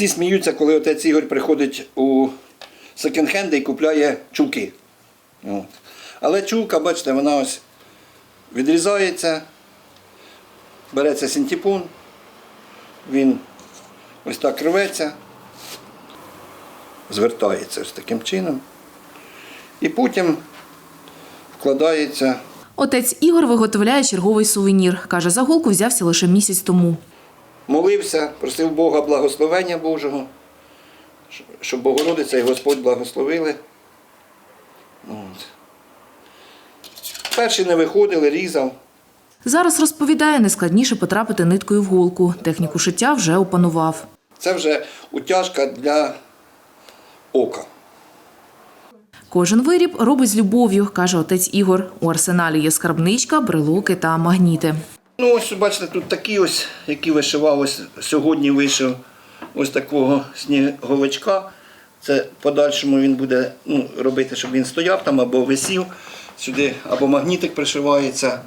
Всі сміються, коли отець Ігор приходить у секонд-хенди і купляє чулки. От. Але чулка, бачите, вона ось відрізається, береться синтепон, він ось так рветься, звертається ось таким чином. І потім вкладається Отець Ігор виготовляє черговий сувенір. Каже, за голку взявся лише місяць тому. Молився, просив Бога благословення Божого, щоб Богородиця і Господь благословили. От. Перші не виходили, різав. Зараз розповідає, найскладніше потрапити ниткою в голку. Техніку шиття вже опанував. Це вже утяжка для ока. Кожен виріб робить з любов'ю, каже отець Ігор. У арсеналі є скарбничка, брелоки та магніти. Ну, ось бачите, тут такі ось, які вишивав, ось сьогодні вишив ось такого сніговичка. Це в подальшому він буде ну, робити, щоб він стояв там або висів сюди, або магнітик пришивається,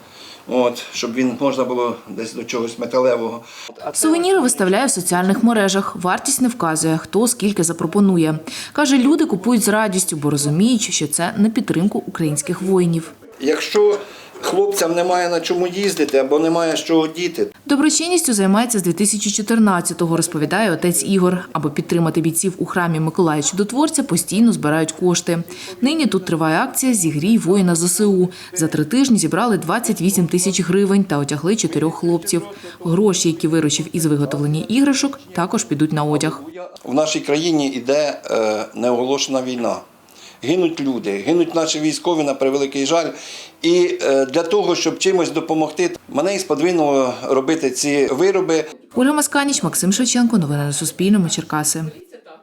от, щоб він можна було десь до чогось металевого. Сувеніри виставляє в соціальних мережах. Вартість не вказує, хто скільки запропонує. Каже, люди купують з радістю, бо розуміють, що це на підтримку українських воїнів. Якщо хлопцям немає на чому їздити або немає з чого діти, Доброчинністю займається з 2014-го, розповідає отець Ігор. Аби підтримати бійців у храмі Миколая Чудотворця, постійно збирають кошти. Нині тут триває акція «Зігрій воїна ЗСУ». За три тижні зібрали 28 тисяч гривень та одягли чотирьох хлопців. Гроші, які виручив із виготовлення іграшок, також підуть на одяг. в нашій країні йде е, неоголошена війна. Гинуть люди, гинуть наші військові на превеликий жаль. І е, для того, щоб чимось допомогти, мене і сподвинуло робити ці вироби. Ольга Масканіч, Максим Шевченко. Новини на Суспільному. Черкаси.